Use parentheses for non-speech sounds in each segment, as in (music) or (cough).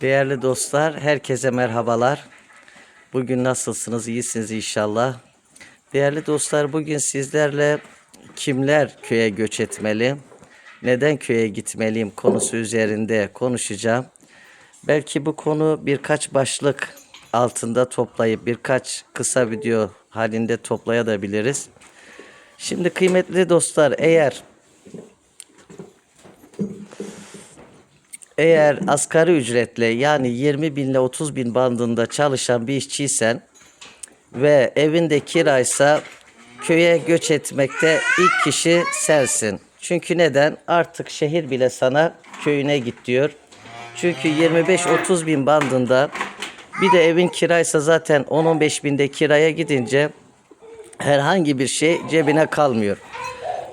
Değerli dostlar, herkese merhabalar. Bugün nasılsınız? İyisiniz inşallah. Değerli dostlar, bugün sizlerle kimler köye göç etmeli, neden köye gitmeliyim konusu üzerinde konuşacağım. Belki bu konu birkaç başlık altında toplayıp birkaç kısa video halinde toplayabiliriz. Şimdi kıymetli dostlar, eğer Eğer asgari ücretle yani 20 bin ile 30 bin bandında çalışan bir işçiysen ve evinde kiraysa köye göç etmekte ilk kişi sensin. Çünkü neden? Artık şehir bile sana köyüne git diyor. Çünkü 25-30 bin bandında bir de evin kiraysa zaten 10-15 binde kiraya gidince herhangi bir şey cebine kalmıyor.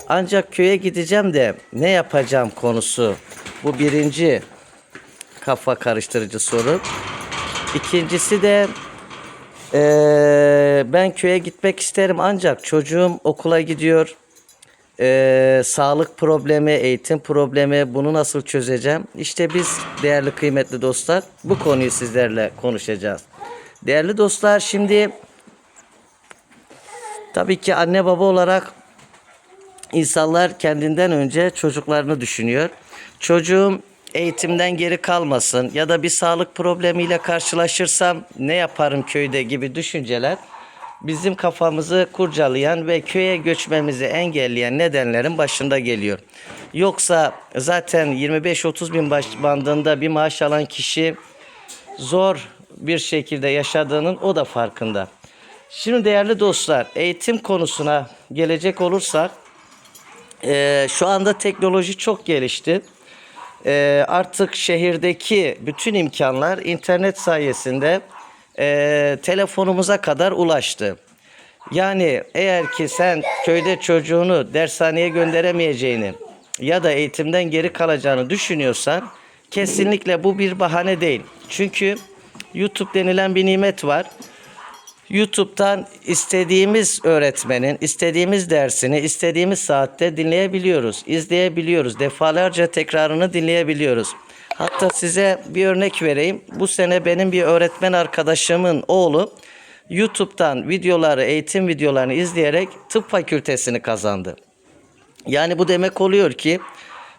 Ancak köye gideceğim de ne yapacağım konusu. Bu birinci kafa karıştırıcı soru. İkincisi de eee, ben köye gitmek isterim ancak çocuğum okula gidiyor. Eee, sağlık problemi, eğitim problemi bunu nasıl çözeceğim? İşte biz değerli kıymetli dostlar bu konuyu sizlerle konuşacağız. Değerli dostlar şimdi tabii ki anne baba olarak İnsanlar kendinden önce çocuklarını düşünüyor. Çocuğum eğitimden geri kalmasın ya da bir sağlık problemiyle karşılaşırsam ne yaparım köyde gibi düşünceler bizim kafamızı kurcalayan ve köye göçmemizi engelleyen nedenlerin başında geliyor. Yoksa zaten 25-30 bin baş bandında bir maaş alan kişi zor bir şekilde yaşadığının o da farkında. Şimdi değerli dostlar eğitim konusuna gelecek olursak ee, şu anda teknoloji çok gelişti. Ee, artık şehirdeki bütün imkanlar internet sayesinde e, telefonumuza kadar ulaştı. Yani eğer ki sen köyde çocuğunu dershaneye gönderemeyeceğini ya da eğitimden geri kalacağını düşünüyorsan kesinlikle bu bir bahane değil. Çünkü YouTube denilen bir nimet var. YouTube'dan istediğimiz öğretmenin istediğimiz dersini istediğimiz saatte dinleyebiliyoruz, izleyebiliyoruz. Defalarca tekrarını dinleyebiliyoruz. Hatta size bir örnek vereyim. Bu sene benim bir öğretmen arkadaşımın oğlu YouTube'dan videoları, eğitim videolarını izleyerek tıp fakültesini kazandı. Yani bu demek oluyor ki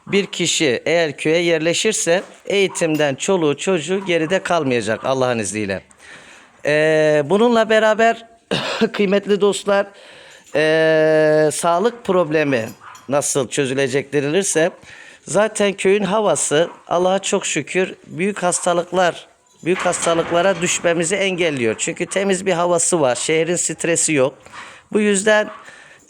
bir kişi eğer köye yerleşirse eğitimden çoluğu çocuğu geride kalmayacak Allah'ın izniyle. Ee, bununla beraber (coughs) kıymetli dostlar ee, sağlık problemi nasıl çözülecek denilirse zaten köyün havası Allah'a çok şükür büyük hastalıklar büyük hastalıklara düşmemizi engelliyor. Çünkü temiz bir havası var. Şehrin stresi yok. Bu yüzden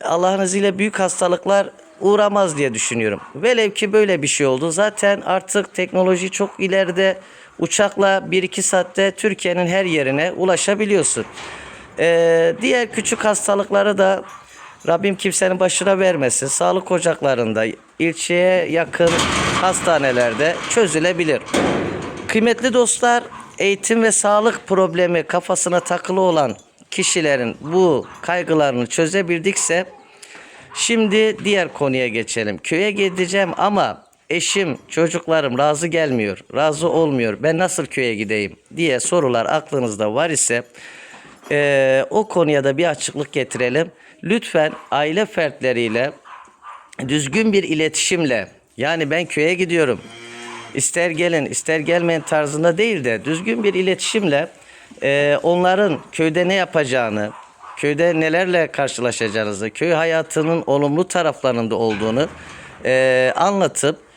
Allah'ın izniyle büyük hastalıklar uğramaz diye düşünüyorum. Velev ki böyle bir şey oldu. Zaten artık teknoloji çok ileride. Uçakla 1-2 saatte Türkiye'nin her yerine ulaşabiliyorsun. Ee, diğer küçük hastalıkları da Rabbim kimsenin başına vermesin. Sağlık ocaklarında, ilçeye yakın hastanelerde çözülebilir. Kıymetli dostlar, eğitim ve sağlık problemi kafasına takılı olan kişilerin bu kaygılarını çözebildikse Şimdi diğer konuya geçelim. Köye gideceğim ama eşim, çocuklarım razı gelmiyor, razı olmuyor. Ben nasıl köye gideyim diye sorular aklınızda var ise eee, o konuya da bir açıklık getirelim. Lütfen aile fertleriyle düzgün bir iletişimle yani ben köye gidiyorum. İster gelin ister gelmeyin tarzında değil de düzgün bir iletişimle e, onların köyde ne yapacağını, köyde nelerle karşılaşacağınızı, köy hayatının olumlu taraflarında olduğunu e, anlatıp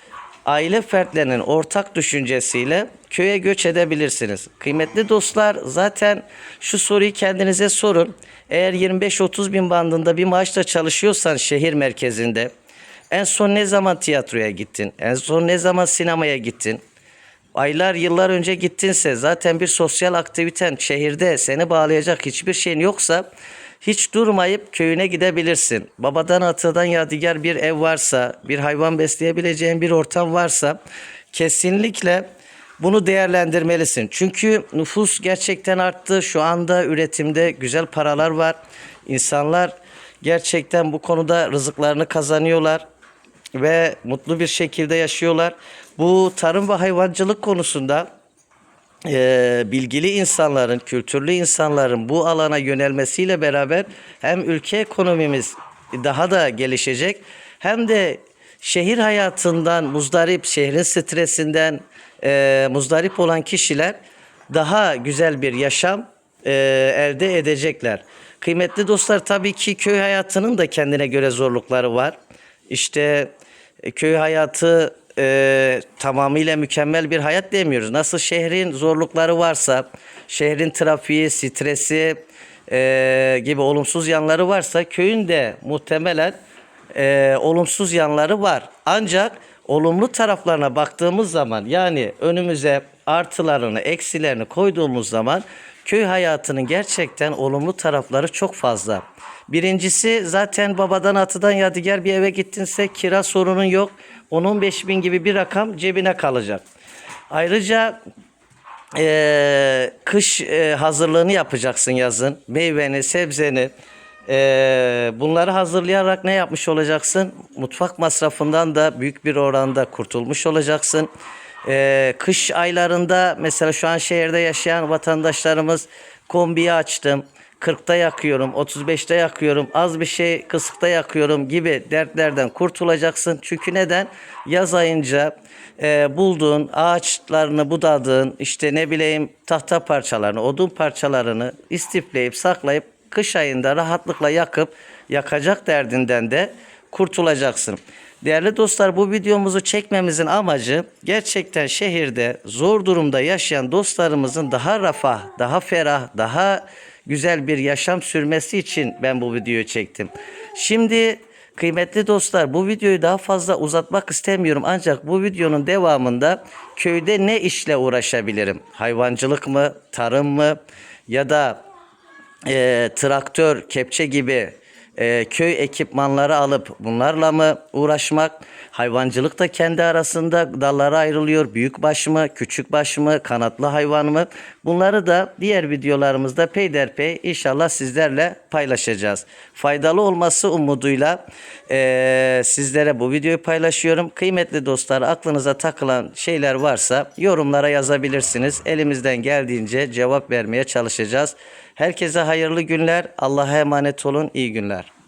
aile fertlerinin ortak düşüncesiyle köye göç edebilirsiniz. Kıymetli dostlar zaten şu soruyu kendinize sorun. Eğer 25-30 bin bandında bir maaşla çalışıyorsan şehir merkezinde en son ne zaman tiyatroya gittin? En son ne zaman sinemaya gittin? Aylar yıllar önce gittinse zaten bir sosyal aktiviten şehirde seni bağlayacak hiçbir şeyin yoksa hiç durmayıp köyüne gidebilirsin. Babadan atadan yadigar bir ev varsa, bir hayvan besleyebileceğin bir ortam varsa kesinlikle bunu değerlendirmelisin. Çünkü nüfus gerçekten arttı. Şu anda üretimde güzel paralar var. İnsanlar gerçekten bu konuda rızıklarını kazanıyorlar ve mutlu bir şekilde yaşıyorlar. Bu tarım ve hayvancılık konusunda e, bilgili insanların, kültürlü insanların bu alana yönelmesiyle beraber hem ülke ekonomimiz daha da gelişecek hem de şehir hayatından muzdarip, şehrin stresinden e, muzdarip olan kişiler daha güzel bir yaşam e, elde edecekler. Kıymetli dostlar tabii ki köy hayatının da kendine göre zorlukları var. İşte e, köy hayatı e, tamamıyla mükemmel bir hayat demiyoruz. Nasıl şehrin zorlukları varsa, şehrin trafiği, stresi e, gibi olumsuz yanları varsa köyün de muhtemelen e, olumsuz yanları var. Ancak olumlu taraflarına baktığımız zaman yani önümüze artılarını, eksilerini koyduğumuz zaman köy hayatının gerçekten olumlu tarafları çok fazla. Birincisi zaten babadan atıdan yadigar bir eve gittinse kira sorunun yok. 10-15 bin gibi bir rakam cebine kalacak. Ayrıca eee, kış eee, hazırlığını yapacaksın yazın. Meyveni, sebzeni. eee, bunları hazırlayarak ne yapmış olacaksın? Mutfak masrafından da büyük bir oranda kurtulmuş olacaksın. Eee, kış aylarında mesela şu an şehirde yaşayan vatandaşlarımız kombiyi açtım. 40'ta yakıyorum, 35'te yakıyorum, az bir şey kısıkta yakıyorum gibi dertlerden kurtulacaksın. Çünkü neden? Yaz ayınca e, bulduğun ağaçlarını budadığın işte ne bileyim tahta parçalarını, odun parçalarını istifleyip saklayıp kış ayında rahatlıkla yakıp yakacak derdinden de kurtulacaksın. Değerli dostlar bu videomuzu çekmemizin amacı gerçekten şehirde zor durumda yaşayan dostlarımızın daha rafah, daha ferah, daha güzel bir yaşam sürmesi için ben bu videoyu çektim. Şimdi kıymetli dostlar bu videoyu daha fazla uzatmak istemiyorum ancak bu videonun devamında köyde ne işle uğraşabilirim? Hayvancılık mı, tarım mı ya da e, traktör, kepçe gibi e, köy ekipmanları alıp bunlarla mı uğraşmak? Hayvancılık da kendi arasında dallara ayrılıyor. Büyükbaş mı, küçükbaş mı, kanatlı hayvan mı? Bunları da diğer videolarımızda peyderpey inşallah sizlerle paylaşacağız. Faydalı olması umuduyla e, sizlere bu videoyu paylaşıyorum. Kıymetli dostlar aklınıza takılan şeyler varsa yorumlara yazabilirsiniz. Elimizden geldiğince cevap vermeye çalışacağız. Herkese hayırlı günler. Allah'a emanet olun. İyi günler.